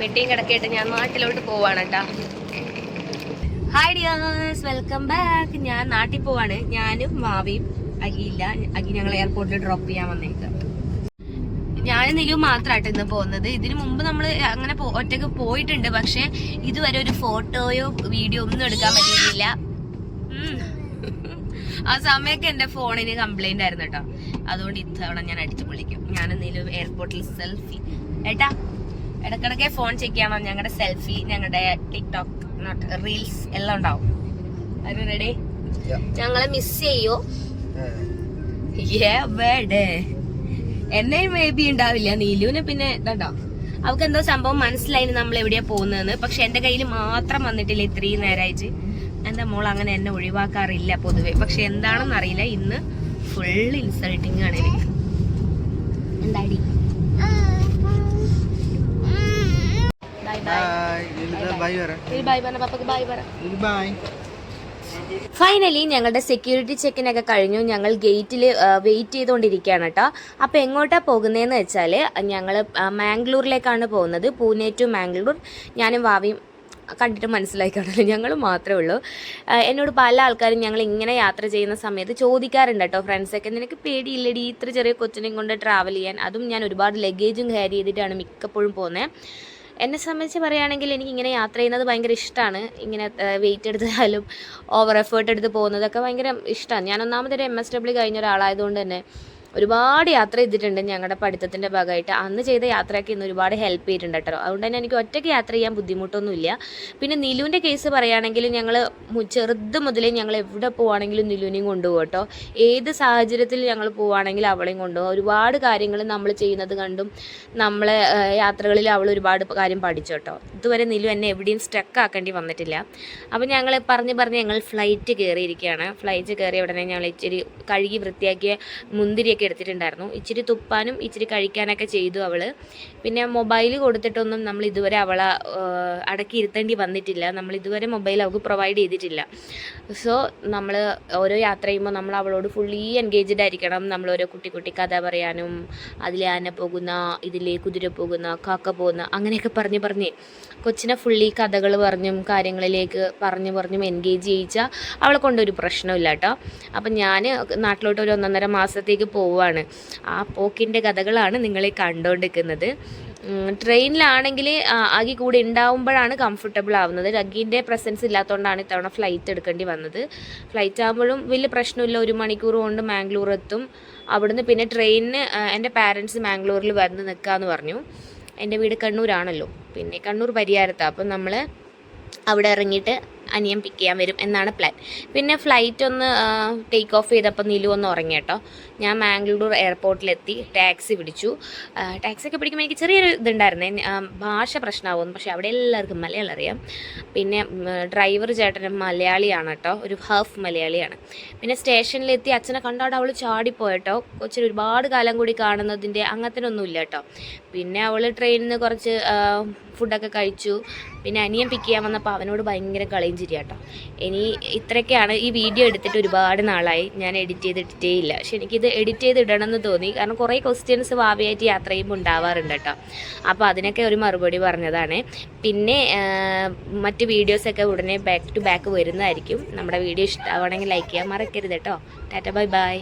പെട്ടിയും കിടക്കിയിട്ട് ഞാൻ നാട്ടിലോട്ട് പോവാണ് കേട്ടാ. ഹായ് ഡിയേഴ്സ് വെൽക്കം ബാക്ക് ഞാൻ നാട്ടിൽ പോവാണ്. ഞാനും മാവിയും അഗിയില്ല അഗി ഞങ്ങൾ എയർപോർട്ടിൽ ഡ്രോപ്പ് ചെയ്യാൻ വന്നേക്കാം ഞാനും നിലു മാത്രമായിട്ട് ഇന്ന് പോകുന്നത്. ഇതിനു മുമ്പ് നമ്മൾ അങ്ങനെ ഒറ്റയ്ക്ക് പോയിട്ടുണ്ട്. പക്ഷെ ഇതുവരെ ഒരു ഫോട്ടോയോ വീഡിയോ ഒന്നും എടുക്കാൻ പറ്റിയിട്ടില്ല. ആ സമയമൊക്കെ എന്റെ ഫോണിന് കംപ്ലൈന്റ് ആയിരുന്നു കേട്ടോ. അതുകൊണ്ട് ഇത്തവണ ഞാൻ അടിച്ചു പൊളിക്കും ഞാൻ നിലു എയർപോർട്ടിൽ സെൽഫി ഏട്ടാ ഇടക്കിടക്കെ ഫോൺ ചെക്ക് ചെയ്യണം ഞങ്ങളുടെ സെൽഫി ഞങ്ങളുടെ ടിക്ടോക്ക് നോട്ട് റീൽസ് എല്ലാം ഉണ്ടാവും. റെഡി ഞങ്ങളെ മിസ് ചെയ്യോ? എന്നെയും എന്നെ മേ ബി ഉണ്ടാവില്ല. നീലുവിന് പിന്നെ ഇതാ അവൾക്ക് എന്തോ സംഭവം മനസ്സിലായി നമ്മൾ എവിടെയാ പോകുന്നതെന്ന്. പക്ഷെ എന്റെ കയ്യിൽ മാത്രം വന്നിട്ടില്ല ഇത്രയും നേരമായിട്ട് എന്റെ മോൾ അങ്ങനെ എന്നെ ഒഴിവാക്കാറില്ല പൊതുവെ. പക്ഷെ എന്താണെന്ന് അറിയില്ല ഇന്ന് ഫുൾ ഇൻസൾട്ടിങ് ആണ് എനിക്ക്. എന്താടി ബൈ പറഞ്ഞ പപ്പക്ക് പറ. ഫൈനലി ഞങ്ങളുടെ സെക്യൂരിറ്റി ചെക്കിനൊക്കെ കഴിഞ്ഞു. ഞങ്ങൾ ഗേറ്റിൽ വെയിറ്റ് ചെയ്തുകൊണ്ടിരിക്കുകയാണ് കേട്ടോ അപ്പോൾ എങ്ങോട്ടാണ് പോകുന്നതെന്ന് വെച്ചാൽ ഞങ്ങൾ മാംഗ്ലൂരിലേക്കാണ് പോകുന്നത്. പൂനെ ടു മാംഗ്ലൂർ. ഞാനും വാവിയും കണ്ടിട്ട് മനസ്സിലായി കാണല്ലോ ഞങ്ങൾ മാത്രമേ ഉള്ളൂ. എന്നോട് പല ആൾക്കാരും ഞങ്ങൾ ഇങ്ങനെ യാത്ര ചെയ്യുന്ന സമയത്ത് ചോദിക്കാറുണ്ട് കേട്ടോ ഫ്രണ്ട്സൊക്കെ നിനക്ക് പേടിയില്ലടി? ഇത്ര ചെറിയ കൊച്ചിനെയും കൊണ്ട് ട്രാവൽ ചെയ്യാൻ? അതും ഞാൻ ഒരുപാട് ലഗേജും ക്യാരി ചെയ്തിട്ടാണ് മിക്കപ്പോഴും പോകുന്നത് എന്നെ സംബന്ധിച്ച് പറയുകയാണെങ്കിൽ എനിക്ക് ഇങ്ങനെ യാത്ര ചെയ്യുന്നത് ഭയങ്കര ഇഷ്ടമാണ്. ഇങ്ങനെ വെയിറ്റ് എടുത്താലും ഓവർ എഫേർട്ട് എടുത്ത് പോകുന്നതൊക്കെ ഭയങ്കര ഇഷ്ടമാണ്. ഞാൻ ഒന്നാമതൊരു എം എസ് ഡബ്ല്യു കഴിഞ്ഞ ഒരാളായതുകൊണ്ട് തന്നെ ഒരുപാട് യാത്ര ചെയ്തിട്ടുണ്ട് ഞങ്ങളുടെ പഠിത്തത്തിന്റെ ഭാഗമായിട്ട് അന്ന് ചെയ്ത യാത്രയൊക്കെ ഇന്ന് ഒരുപാട് ഹെൽപ്പ് ചെയ്തിട്ടുണ്ട് കേട്ടോ അതുകൊണ്ട് തന്നെ എനിക്ക് ഒറ്റയ്ക്ക് യാത്ര ചെയ്യാൻ ബുദ്ധിമുട്ടൊന്നുമില്ല. പിന്നെ നിലുവിന്റെ കേസ് പറയുകയാണെങ്കിൽ ഞങ്ങൾ ചെറുത് മുതലേ ഞങ്ങൾ എവിടെ പോവുകയാണെങ്കിലും നിലുവിനെയും കൊണ്ടുപോകും കേട്ടോ ഏത് സാഹചര്യത്തിൽ ഞങ്ങൾ പോവുകയാണെങ്കിൽ അവളെയും കൊണ്ടുപോകും ഒരുപാട് കാര്യങ്ങൾ നമ്മൾ ചെയ്യുന്നത് കണ്ടും നമ്മളെ യാത്രകളിൽ അവൾ ഒരുപാട് കാര്യം പഠിച്ചു കേട്ടോ ഇതുവരെ നിലു എന്നെ എവിടെയും സ്റ്റക്ക് ആക്കേണ്ടി വന്നിട്ടില്ല. അപ്പോൾ ഞങ്ങൾ പറഞ്ഞ് പറഞ്ഞ് ഞങ്ങൾ ഫ്ലൈറ്റ് കയറിയിരിക്കുകയാണ് ഫ്ലൈറ്റ് കയറിയ ഉടനെ ഞങ്ങൾ ഇച്ചിരി കഴുകി വൃത്തിയാക്കിയ മുന്തിരിയൊക്കെ എടുത്തിട്ടുണ്ടായിരുന്നു. ഇച്ചിരി തുപ്പാനും ഇച്ചിരി കഴിക്കാനൊക്കെ ചെയ്തു അവൾ പിന്നെ മൊബൈൽ കൊടുത്തിട്ടൊന്നും നമ്മൾ ഇതുവരെ അവളെ ആ, അടക്കി ഇരുത്തേണ്ടി വന്നിട്ടില്ല. നമ്മൾ ഇതുവരെ മൊബൈൽ അവൾക്ക് പ്രൊവൈഡ് ചെയ്തിട്ടില്ല. സോ നമ്മൾ ഓരോ യാത്ര ചെയ്യുമ്പോൾ നമ്മൾ അവളോട് ഫുള്ളി എൻഗേജ്ഡ് ആയിരിക്കണം. നമ്മൾ ഓരോ കുട്ടി കുട്ടി കഥ പറയാനും അതിൽ ആന പോകുന്ന ഇതിലെ കുതിര പോകുന്ന കാക്ക പോകുന്ന അങ്ങനെയൊക്കെ പറഞ്ഞ് പറഞ്ഞ് കൊച്ചിനെ ഫുള്ളി കഥകൾ പറഞ്ഞും കാര്യങ്ങളിലേക്ക് പറഞ്ഞു പറഞ്ഞും എൻഗേജ് ചെയ്യിച്ചാൽ അവളെ കൊണ്ടൊരു പ്രശ്നമില്ല കേട്ടോ അപ്പം ഞാൻ നാട്ടിലോട്ട് ഒരു ഒന്നൊന്നര മാസത്തേക്ക് പോവുകയാണ് ആ പോക്കിന്റെ കഥകളാണ് നിങ്ങളെ കണ്ടുകൊണ്ടിരിക്കുന്നത് ട്രെയിനിലാണെങ്കിൽ അഗി കൂടെ ഉണ്ടാവുമ്പോഴാണ് കംഫർട്ടബിൾ ആവുന്നത്. അഗീന്റെ പ്രസൻസ് ഇല്ലാത്തതുകൊണ്ടാണ് ഇത്തവണ ഫ്ലൈറ്റ് എടുക്കേണ്ടി വന്നത്. ഫ്ലൈറ്റ് ആകുമ്പോഴും വലിയ പ്രശ്നമില്ല. ഒരു മണിക്കൂർ കൊണ്ട് മാംഗ്ലൂർ എത്തും. അവിടുന്ന് പിന്നെ ട്രെയിനിന് എന്റെ പാരൻസ് മാംഗ്ലൂരിൽ വന്ന് നിൽക്കാമെന്ന് പറഞ്ഞു. എന്റെ വീട് കണ്ണൂരാണല്ലോ. പിന്നെ കണ്ണൂർ പരിയാരത്താണ് അപ്പം നമ്മൾ അവിടെ ഇറങ്ങിയിട്ട് അനിയൻ പിക്ക് ചെയ്യാൻ വരും എന്നാണ് പ്ലാൻ പിന്നെ ഫ്ലൈറ്റ് ഒന്ന് ടേക്ക് ഓഫ് ചെയ്തപ്പോൾ നിലു ഒന്ന് ഉറങ്ങി കേട്ടോ. ഞാൻ മാംഗ്ലൂർ എയർപോർട്ടിലെത്തി ടാക്സി പിടിച്ചു. ടാക്സി ഒക്കെ പിടിക്കുമ്പോൾ എനിക്ക് ചെറിയൊരു ഇതുണ്ടായിരുന്നേ ഭാഷ പ്രശ്നമാകുന്നു പക്ഷേ അവിടെ എല്ലാവർക്കും മലയാളം അറിയാം. പിന്നെ ഡ്രൈവർ ചേട്ടൻ മലയാളിയാണ് കേട്ടോ ഒരു ഹാഫ് മലയാളിയാണ്. പിന്നെ സ്റ്റേഷനിലെത്തി അച്ഛനെ കണ്ടാട് അവൾ ചാടിപ്പോയട്ടോ കൊച്ചിന് ഒരുപാട് കാലം കൂടി കാണുന്നതിന്റെ അങ്ങനത്തെ ഒന്നുമില്ല കേട്ടോ. പിന്നെ അവൾ ട്രെയിനിൽ നിന്ന് കുറച്ച് ഫുഡൊക്കെ കഴിച്ചു. പിന്നെ അനിയൻ പിക്ക് ചെയ്യാൻ വന്നപ്പോൾ അവനോട് ഭയങ്കര കളിയും ചിരി കേട്ടോ ഇനി ഇത്രയൊക്കെയാണ് ഈ വീഡിയോ എടുത്തിട്ട് ഒരുപാട് നാളായി. ഞാൻ എഡിറ്റ് ചെയ്തിട്ടേ ഇല്ല. പക്ഷെ എനിക്കിത് എഡിറ്റ് ചെയ്ത് ഇടണമെന്ന് തോന്നി. കാരണം കുറേ ക്വസ്റ്റ്യൻസ് ഭാവിയായിട്ട് യാത്ര ചെയ്യുമ്പോൾ ഉണ്ടാവാറുണ്ട് കേട്ടോ. അപ്പോൾ അതിനൊക്കെ ഒരു മറുപടി പറഞ്ഞതാണ്. പിന്നെ മറ്റ് വീഡിയോസൊക്കെ ഉടനെ ബാക്ക് ടു ബാക്ക് വരുന്നതായിരിക്കും. നമ്മുടെ വീഡിയോ ഇഷ്ടമാണെങ്കിൽ ലൈക്ക് ചെയ്യാൻ മറക്കരുത് കേട്ടോ. Tata bye bye